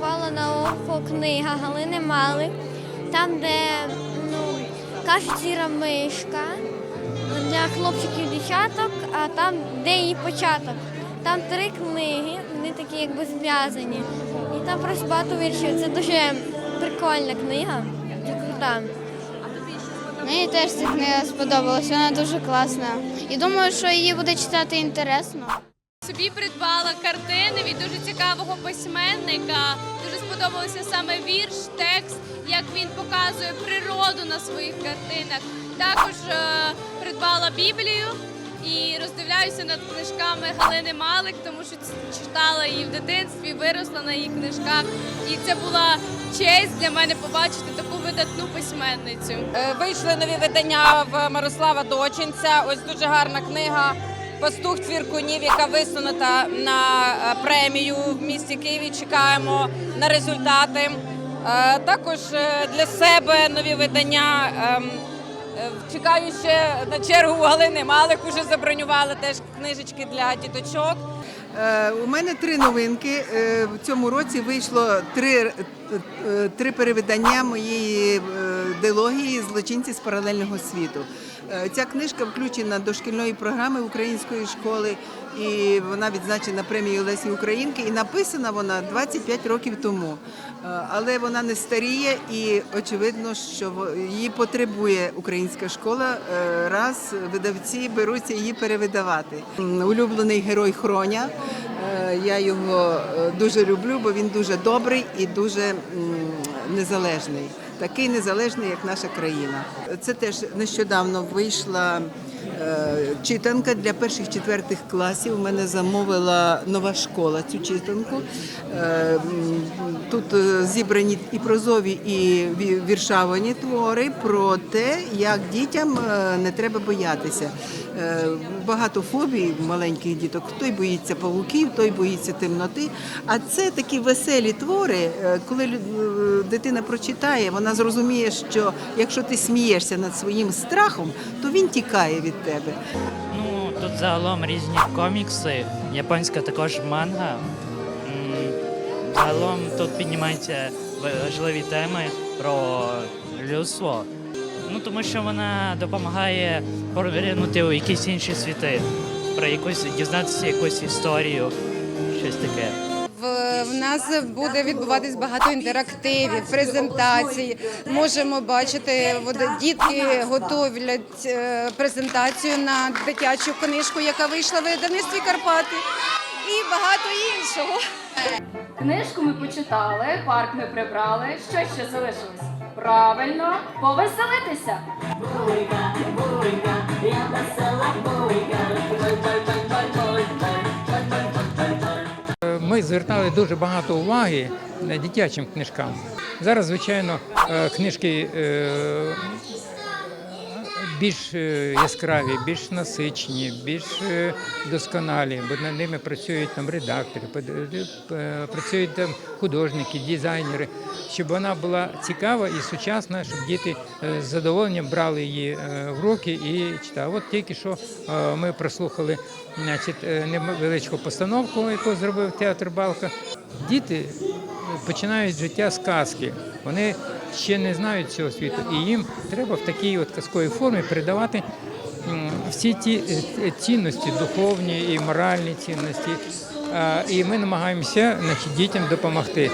цікава книга Галини Малик, там, де ну, кажуть сіра мишка для хлопчиків дівчаток, а там, де її початок. Там три книги, вони такі якби зв'язані. І там просто багато віршів. Це дуже прикольна книга, дуже крута. Мені теж ця книга сподобалась, вона дуже класна. І думаю, що її буде читати інтересно. Собі придбала картини від дуже цікавого письменника. Дуже сподобався саме вірш, текст, як він показує природу на своїх картинах. Також е, придбала Біблію і роздивляюся над книжками Галини Малик, тому що читала її в дитинстві, виросла на її книжках. І це була честь для мене побачити таку видатну письменницю. Е, Вийшли нові видання в Мирослава Дочинця. Ось дуже гарна книга. Пастух цвіркунів, яка висунута на е, премію в місті Києві. Чекаємо на результати. Е, Також е, для себе нові видання. ем, Чекаю ще на чергу у Галини Малик. Уже забронювали теж книжечки для діточок. У мене три новинки. В цьому році вийшло три, три перевидання моєї дилогії Злочинці з паралельного світу. Е, Ця книжка включена до шкільної програми української школи, і вона відзначена премією Лесі Українки. І написана вона 25 років тому. Е, Але вона не старіє, і очевидно, що її потребує українська школа. е, Раз видавці беруться її перевидавати. Улюблений герой Хроня. Я його дуже люблю, бо він дуже добрий і дуже незалежний. Такий незалежний, як наша країна. Це теж нещодавно вийшла е, читанка для перших четвертих класів. У мене замовила нова школа цю читанку. Тут е, зібрані і прозові, і віршавані твори про те, як дітям е, не треба боятися. Е, Багато фобій маленьких діток. Той боїться павуків, той боїться темноти. А це такі веселі твори. Коли дитина прочитає, вона зрозуміє, що якщо ти смієшся над своїм страхом, то він тікає від тебе. Ну, тут загалом різні комікси, японська також манга. Загалом тут піднімаються важливі теми про людство. Ну, тому що вона допомагає повернути у якісь інші світи, про якусь дізнатися якусь історію, щось таке. В, нас буде відбуватись багато інтерактивів, презентацій. Можемо бачити, дітки готовлять е, презентацію на дитячу книжку, яка вийшла в видавництві Карпати, і багато іншого. Книжку ми почитали, парк ми прибрали. Що ще залишилось? Правильно, повеселитися. Ми звертали дуже багато уваги дитячим книжкам. Зараз, звичайно, е, книжки е, більш е, яскраві, більш насичені, більш е, досконалі, бо над ними працюють там редактори, е, працюють там художники, дизайнери, щоб вона була цікава і сучасна, щоб діти з задоволенням брали її в руки і читали. От тільки що ми прослухали значить, невеличку постановку, яку зробив театр Балка. Діти починають життя з казки. Вони ще не знають цього світу, і їм треба в такій от казковій формі передавати всі ті е, цінності, духовні і моральні цінності. І ми намагаємося значить, дітям допомогти.